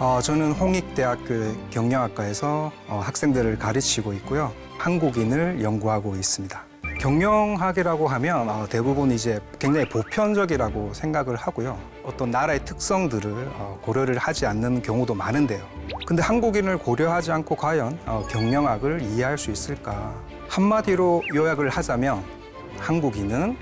어, 저는 홍익대학교 경영학과에서 어, 학생들을 가르치고 있고요. 한국인을 연구하고 있습니다. 경영학이라고 하면 어, 대부분 이제 굉장히 보편적이라고 생각을 하고요. 어떤 나라의 특성들을 어, 고려를 하지 않는 경우도 많은데요. 근데 한국인을 고려하지 않고 과연 어, 경영학을 이해할 수 있을까? 한마디로 요약을 하자면 한국인은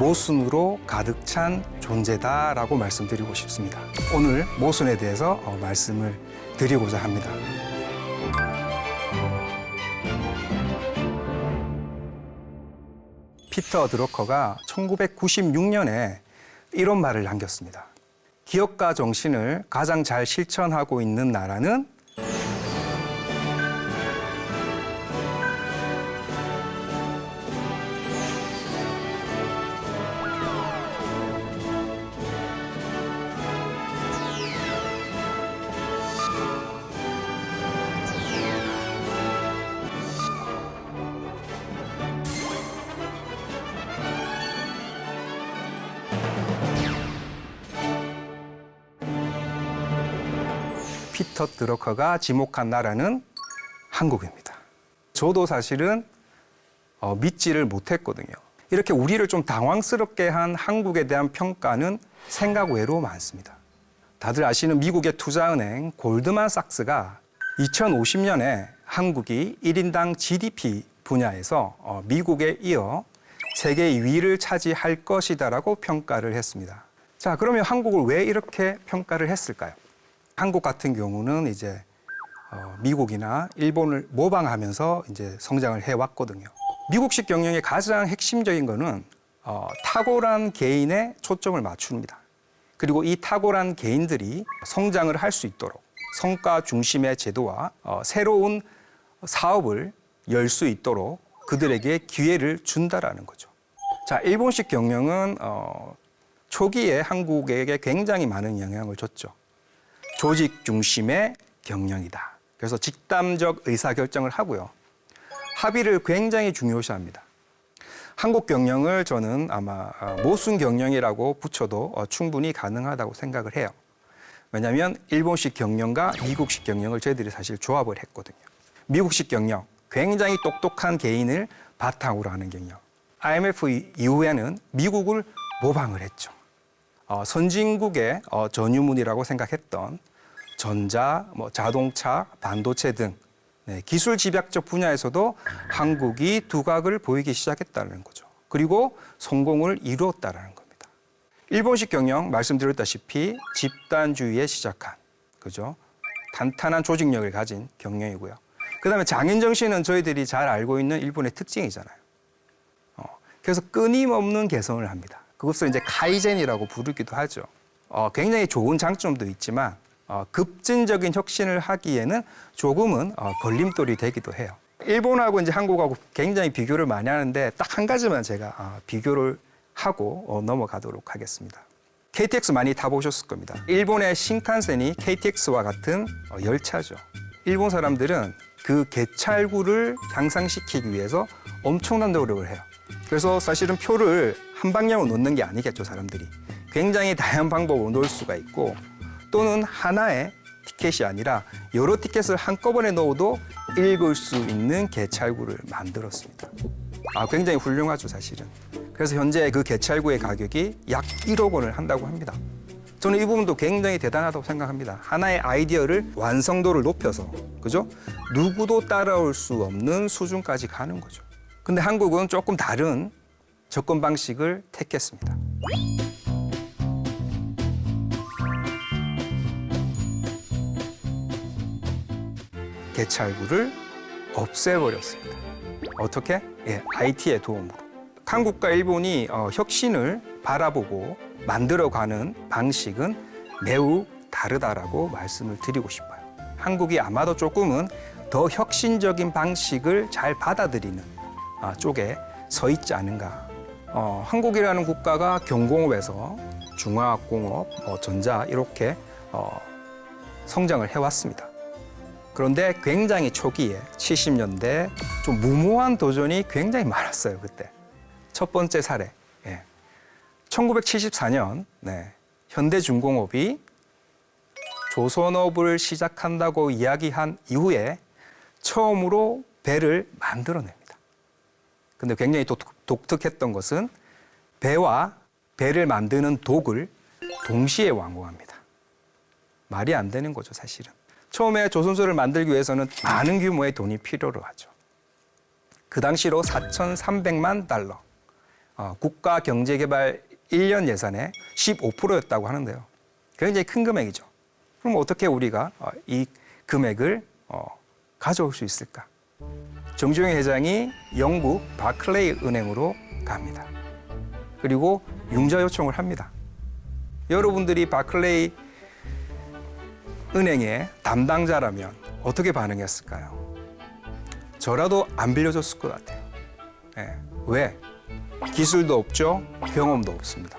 모순으로 가득 찬 존재다라고 말씀드리고 싶습니다. 오늘 모순에 대해서 어, 말씀을 드리고자 합니다. 피터 드러커가 1996년에 이런 말을 남겼습니다. 기업가 정신을 가장 잘 실천하고 있는 나라는 피터 드러커가 지목한 나라는 한국입니다. 저도 사실은 어, 믿지를 못했거든요. 이렇게 우리를 좀 당황스럽게 한 한국에 대한 평가는 생각 외로 많습니다. 다들 아시는 미국의 투자은행 골드만삭스가 2050년에 한국이 1인당 GDP 분야에서 어, 미국에 이어 세계 2위를 차지할 것이다라고 평가를 했습니다. 자, 그러면 한국을 왜 이렇게 평가를 했을까요? 한국 같은 경우는 이제 어, 미국이나 일본을 모방하면서 이제 성장을 해왔거든요. 미국식 경영의 가장 핵심적인 거는 어, 탁월한 개인에 초점을 맞춥니다. 그리고 이 탁월한 개인들이 성장을 할 수 있도록 성과 중심의 제도와 어, 새로운 사업을 열 수 있도록 그들에게 기회를 준다라는 거죠. 자, 일본식 경영은 어, 초기에 한국에게 굉장히 많은 영향을 줬죠. 조직 중심의 경영이다. 그래서 직담적 의사결정을 하고요. 합의를 굉장히 중요시합니다. 한국 경영을 저는 아마 어, 모순 경영이라고 붙여도 어, 충분히 가능하다고 생각을 해요. 왜냐하면 일본식 경영과 미국식 경영을 저희들이 사실 조합을 했거든요. 미국식 경영, 굉장히 똑똑한 개인을 바탕으로 하는 경영. IMF 이후에는 미국을 모방을 했죠. 어, 선진국의 어, 전유문이라고 생각했던 전자, 뭐 자동차, 반도체 등 네, 기술 집약적 분야에서도 한국이 두각을 보이기 시작했다는 거죠. 그리고 성공을 이루었다는 겁니다. 일본식 경영 말씀드렸다시피 집단주의에 시작한 그죠? 탄탄한 조직력을 가진 경영이고요. 그다음에 장인 정신은 저희들이 잘 알고 있는 일본의 특징이잖아요. 어, 그래서 끊임없는 개선을 합니다. 그것을 이제 카이젠이라고 부르기도 하죠. 어, 굉장히 좋은 장점도 있지만 어, 급진적인 혁신을 하기에는 조금은 어, 걸림돌이 되기도 해요. 일본하고 이제 한국하고 굉장히 비교를 많이 하는데 딱 한 가지만 제가 어, 비교를 하고 어, 넘어가도록 하겠습니다. KTX 많이 타보셨을 겁니다. 일본의 신칸센이 KTX와 같은 어, 열차죠. 일본 사람들은 그 개찰구를 향상시키기 위해서 엄청난 노력을 해요. 그래서 사실은 표를 한 방향으로 놓는 게 아니겠죠, 사람들이. 굉장히 다양한 방법으로 놓을 수가 있고 또는 하나의 티켓이 아니라 여러 티켓을 한꺼번에 넣어도 읽을 수 있는 개찰구를 만들었습니다. 아, 굉장히 훌륭하죠, 사실은. 그래서 현재 그 개찰구의 가격이 약 1억 원을 한다고 합니다. 저는 이 부분도 굉장히 대단하다고 생각합니다. 하나의 아이디어를 완성도를 높여서, 그죠? 누구도 따라올 수 없는 수준까지 가는 거죠. 근데 한국은 조금 다른 접근 방식을 택했습니다. 개찰구를 없애버렸습니다. 어떻게? 예, IT의 도움으로. 한국과 일본이 어, 혁신을 바라보고 만들어가는 방식은 매우 다르다라고 말씀을 드리고 싶어요. 한국이 아마도 조금은 더 혁신적인 방식을 잘 받아들이는 아, 쪽에 서 있지 않은가. 어, 한국이라는 국가가 경공업에서 중화학공업, 어, 전자 이렇게 어, 성장을 해왔습니다. 그런데 굉장히 초기에 70년대 좀 무모한 도전이 굉장히 많았어요 그때. 첫 번째 사례. 예. 1974년 네, 현대중공업이 조선업을 시작한다고 이야기한 이후에 처음으로 배를 만들어냅니다. 근데 굉장히 독, 독특했던 것은 배와 배를 만드는 독을 동시에 완공합니다. 말이 안 되는 거죠, 사실은. 처음에 조선소를 만들기 위해서는 많은 규모의 돈이 필요로 하죠. 그 당시로 4,300만 달러. 어, 국가 경제 개발 1년 예산의 15%였다고 하는데요. 굉장히 큰 금액이죠. 그럼 어떻게 우리가 어, 이 금액을 어, 가져올 수 있을까? 정주영 회장이 영국 바클레이 은행으로 갑니다. 그리고 융자 요청을 합니다. 여러분들이 바클레이 은행의 담당자라면 어떻게 반응했을까요? 저라도 안 빌려줬을 것 같아요. 예. 왜? 기술도 없죠, 경험도 없습니다.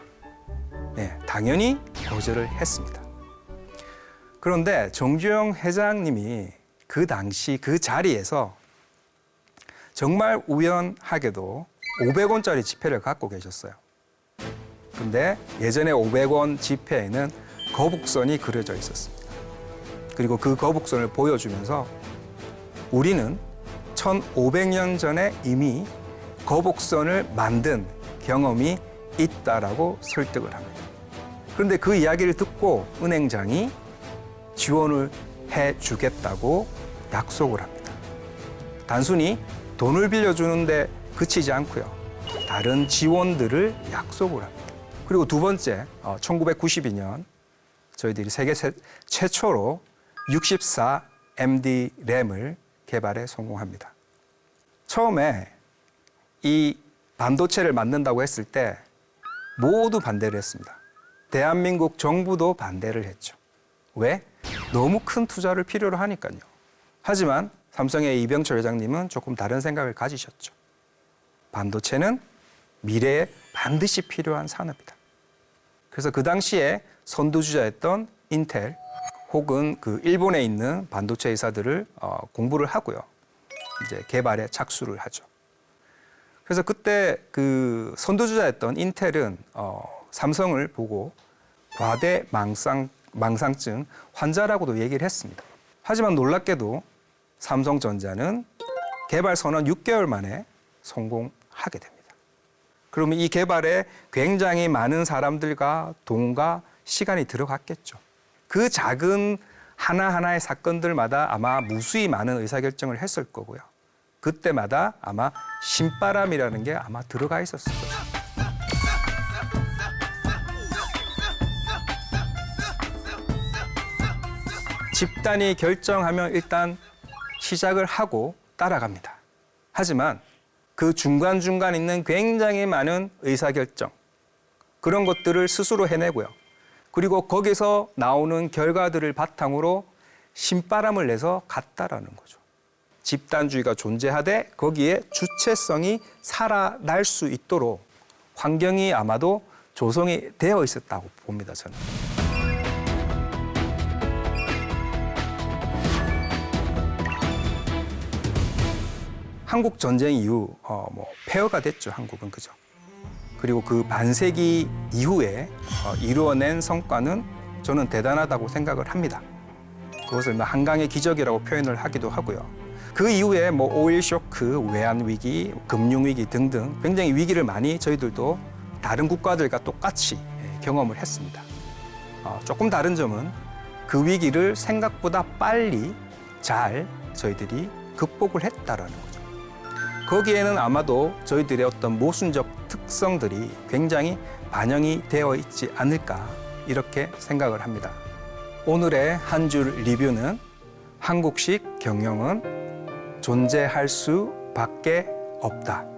예, 당연히 거절을 했습니다. 그런데 정주영 회장님이 그 당시 그 자리에서 정말 우연하게도 500원짜리 지폐를 갖고 계셨어요. 근데 예전에 500원 지폐에는 거북선이 그려져 있었습니다. 그리고 그 거북선을 보여주면서 우리는 1500년 전에 이미 거북선을 만든 경험이 있다라고 설득을 합니다. 그런데 그 이야기를 듣고 은행장이 지원을 해 주겠다고 약속을 합니다. 단순히 돈을 빌려주는데 그치지 않고요. 다른 지원들을 약속을 합니다. 그리고 두 번째, 1992년 저희들이 세계 세- 최초로 64 MD 램을 개발에 성공합니다. 처음에 이 반도체를 만든다고 했을 때 모두 반대를 했습니다. 대한민국 정부도 반대를 했죠. 왜? 너무 큰 투자를 필요로 하니까요. 하지만 삼성의 이병철 회장님은 조금 다른 생각을 가지셨죠. 반도체는 미래에 반드시 필요한 산업이다. 그래서 그 당시에 선두주자였던 인텔 혹은 그 일본에 있는 반도체 회사들을 어, 공부를 하고요. 이제 개발에 착수를 하죠. 그래서 그때 그 선두주자였던 인텔은 어, 삼성을 보고 과대 망상, 망상증 환자라고도 얘기를 했습니다. 하지만 놀랍게도 삼성전자는 개발 선언 6개월 만에 성공하게 됩니다. 그러면 이 개발에 굉장히 많은 사람들과 돈과 시간이 들어갔겠죠. 그 작은 하나하나의 사건들마다 아마 무수히 많은 의사결정을 했을 거고요. 그때마다 아마 신바람이라는 게 아마 들어가 있었을 거예요. 집단이 결정하면 일단 시작을 하고 따라갑니다. 하지만 그 중간중간 있는 굉장히 많은 의사결정, 그런 것들을 스스로 해내고요. 그리고 거기서 나오는 결과들을 바탕으로 신바람을 내서 갔다라는 거죠. 집단주의가 존재하되 거기에 주체성이 살아날 수 있도록 환경이 아마도 조성이 되어 있었다고 봅니다, 저는. 한국 전쟁 이후 어, 뭐 폐허가 됐죠 한국은 그죠. 그리고 그 반세기 이후에 어, 이루어낸 성과는 저는 대단하다고 생각을 합니다. 그것을 뭐 한강의 기적이라고 표현을 하기도 하고요. 그 이후에 뭐 오일 쇼크, 외환 위기, 금융 위기 등등 굉장히 위기를 많이 저희들도 다른 국가들과 똑같이 예, 경험을 했습니다. 어, 조금 다른 점은 그 위기를 생각보다 빨리 잘 저희들이 극복을 했다라는 거죠. 거기에는 아마도 저희들의 어떤 모순적 특성들이 굉장히 반영이 되어 있지 않을까 이렇게 생각을 합니다. 오늘의 한 줄 리뷰는 한국식 경영은 존재할 수밖에 없다.